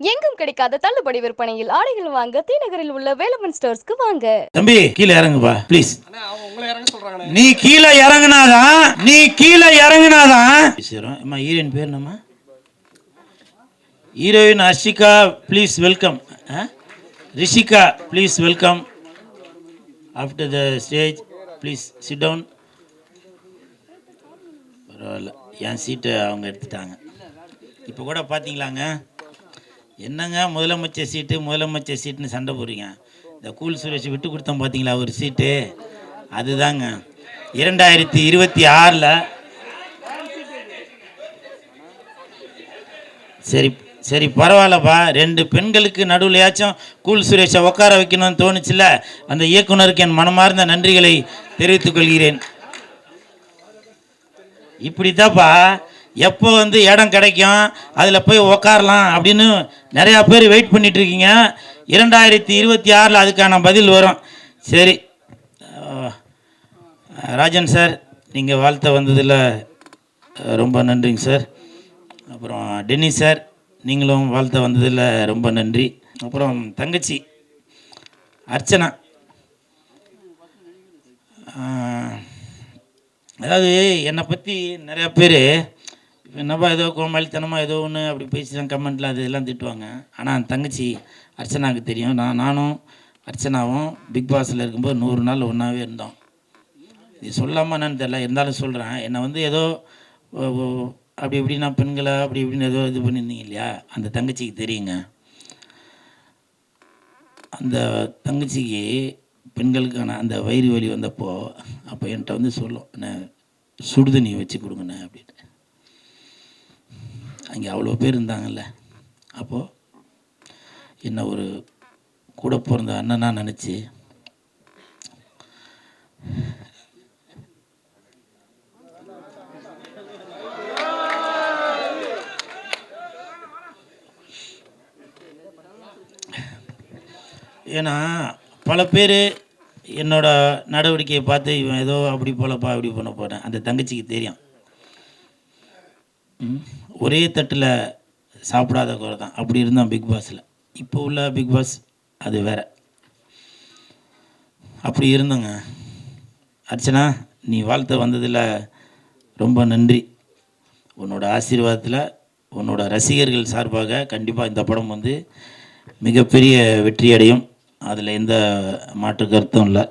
எங்கும் கிடைக்காத தள்ளுபடி விற்பனையில் ஆடைகள் வாங்க தீநகரில் உள்ள வேலமன் ஸ்டோர்ஸ்க்கு வாங்க. தம்பி கீழே இறங்குப்பா ப்ளீஸ் அண்ணா அவங்க உங்களை இறங்க சொல்றாங்கண்ணே. நீ கீழே இறங்குனாதான் நீ கீழே இறங்குனாதான். அம்மா ஹீரோயின் பேர் என்னம்மா? Heroine Arshika please welcome Rishika please welcome after the stage please sit down பரவாயில்ல. என் சீட்டை அவங்க எடுத்துட்டாங்க. இப்போ கூட பார்த்தீங்களாங்க என்னங்க முதலமைச்சர் சீட்டு முதலமைச்சர் சீட்டுன்னு சண்டை போடுறீங்க? இந்த கூல் சுரேஷ் விட்டு கொடுத்தோம் பார்த்தீங்களா ஒரு சீட்டு? அதுதாங்க. இரண்டாயிரத்தி இருபத்தி ஆறில் சரி சரி பரவாயில்லப்பா. ரெண்டு பெண்களுக்கு நடுவுலையாச்சும் கூல் சுரேஷை உட்கார வைக்கணும்னு தோணுச்சுல அந்த இயக்குனருக்கு என் மனமார்ந்த நன்றிகளை தெரிவித்துக் கொள்கிறேன். இப்படித்தாப்பா. எப்போ வந்து இடம் கிடைக்கும்? அதில் போய் உக்காரலாம் அப்படின்னு நிறையா பேர் வெயிட் பண்ணிட்டு இருக்கீங்க இரண்டாயிரத்தி இருபத்தி ஆறில் அதுக்கான பதில் வரும். சரி. ராஜன் சார் நீங்கள் வாழ்த்த வந்ததில் ரொம்ப நன்றிங்க சார் அப்புறம் டென்னி சார் நீங்களும் வாழ்த்த வந்ததில் ரொம்ப நன்றி. அப்புறம் தங்கச்சி அர்ச்சனா. அதாவது என்னை பற்றி நிறையா பேர் என்னப்பா ஏதோ கோமாளித்தனமாக ஏதோ ஒன்று அப்படி பேசிதான் கமெண்ட்டில் அது இதெல்லாம் திட்டுவாங்க. ஆனால் அந்த தங்கச்சி அர்ச்சனாவுக்கு தெரியும். நான் நானும் அர்ச்சனாவும் பிக் பாஸில் இருக்கும்போது நூறு நாள் ஒன்றாவே இருந்தோம். இது சொல்லாமல் என்னன்னு தெரியல. இருந்தாலும் சொல்கிறேன் என்னை வந்து ஏதோ ஓ, ஓ, அப்படி இப்படி நான் பெண்களை அப்படி இப்படின்னு ஏதோ இது பண்ணியிருந்தீங்க இல்லையா? அந்த தங்கச்சிக்கு தெரியுங்க. அந்த தங்கச்சிக்கு பெண்களுக்கான அந்த வயிறு வலி வந்தப்போ அப்போ என்கிட்ட வந்து சொல்லும் என்ன சுடுதண்ணி வச்சு கொடுங்கண்ணே அப்படின்ட்டு அங்கே அவ்வளோ பேர் இருந்தாங்கல்ல. அப்போது என்ன ஒரு கூட பிறந்த அண்ணனா நினச்சி ஏன்னா பல பேர் என்னோட நடவடிக்கையை பார்த்து இவன் ஏதோ அப்படி போலப்பா அப்படி பண்ண போகிறேன் அந்த தங்கச்சிக்கு தெரியும். ஒரே தட்டில் சாப்பிடாத குறை தான். அப்படி இருந்தான் பிக் பாஸில் இப்போ உள்ள பிக் பாஸ் அது வேற. அப்படி இருந்தங்க. அர்ச்சனா நீ வாழ்த்த வந்ததில் ரொம்ப நன்றி. உன்னோட ஆசீர்வாதத்தில் உன்னோட ரசிகர்கள் சார்பாக கண்டிப்பாக இந்த படம் வந்து மிகப்பெரிய வெற்றி அடையும். அதில் எந்த மாற்று கருத்தும் இல்லை.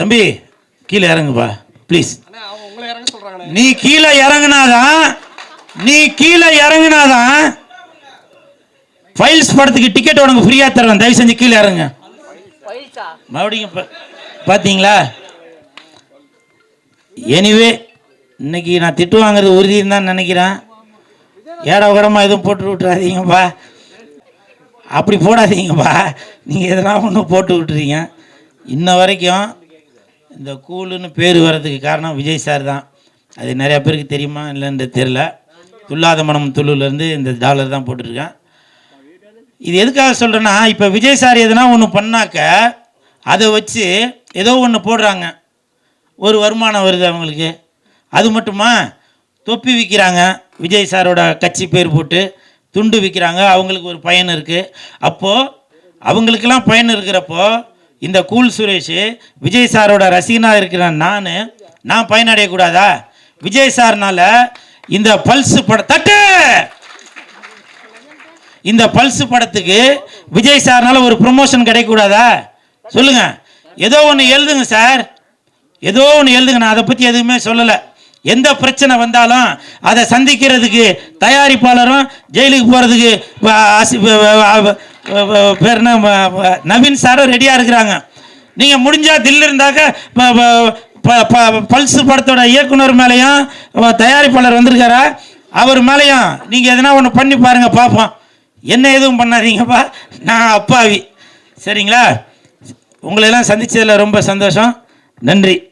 தம்பி கீழே இறங்குப்பா. ப்ளீஸ் அண்ணா அவங்க உங்களை இறங்க சொல்றாங்கண்ணே நீ கீழே இறங்குனாதான் நீ கீழே இறங்குனாதான் ஃபைல்ஸ் படத்துக்கு டிக்கெட் உனக்கு ஃப்ரீயாக தருவேன். தயவு செஞ்சு கீழே இறங்க. மறுபடியும் பார்த்தீங்களா எனிவே இன்னைக்கு நான் திட்டு வாங்குறது உறுதின்னு தான் நினைக்கிறேன். ஏடா உடமா எதுவும் போட்டு விட்டுறாதீங்கப்பா. அப்படி போடாதீங்கப்பா. நீங்கள் எதனா ஒன்று போட்டு விட்டுறீங்க. இன்ன வரைக்கும் இந்த கூலுன்னு பேர் வர்றதுக்கு காரணம் விஜய் சார் தான். அது நிறையா பேருக்கு தெரியுமா இல்லைன்றது தெரில துல்லாத மனம் துள்ளுலேருந்து இந்த டாலர் தான் போட்டிருக்கேன் இது எதுக்காக சொல்கிறேன்னா இப்போ விஜய் சார் எதுனா ஒன்று பண்ணாக்க அதை வச்சு ஏதோ ஒன்று போடுறாங்க. ஒரு வருமானம் வருது அவங்களுக்கு. அது மட்டுமா தொப்பி விற்கிறாங்க விஜய் சாரோட கட்சி பேர் போட்டு துண்டு விற்கிறாங்க அவங்களுக்கு ஒரு பயன் இருக்குது அப்போது அவங்களுக்கெல்லாம் பயன் இருக்கிறப்போ இந்த கூல் சுரேஷ் விஜய் சாரோட ரசிகனாக இருக்கிற நான் நான் பயனடையக்கூடாதா? விஜய் சார்னால இந்த பல்ஸ் பட தட்டு! இந்த பல்ஸ் படத்துக்கு விஜய் சார்னால ஒரு ப்ரொமோஷன் கிடைக்கக்கூடாதா? சொல்லுங்க. ஏதோ ஒன்று எழுதுங்க சார். ஏதோ ஒன்று எழுதுங்க. நான் அதை பற்றி எதுவுமே சொல்லலை. எந்த பிரச்சனை வந்தாலும் அதை சந்திக்கிறதுக்கு தயாரிப்பாளரும் ஜெயிலுக்கு போகிறதுக்கு பேர் நவீன் சாரும் ரெடியாக இருக்கிறாங்க. நீங்கள் முடிஞ்சால் தில் இருந்தாக்க ப- பல்ஸ் படத்தோட இயக்குனர் மேலேயும் தயாரிப்பாளர் வந்திருக்காரா? அவர் மேலேயும் நீங்கள் எதனா ஒன்று பண்ணி பாருங்கள் பார்ப்போம். என்ன எதுவும் பண்ணாதீங்கப்பா. நான் அப்பாவி. சரிங்களா? உங்களை எல்லாம் ரொம்ப சந்தோஷம். நன்றி.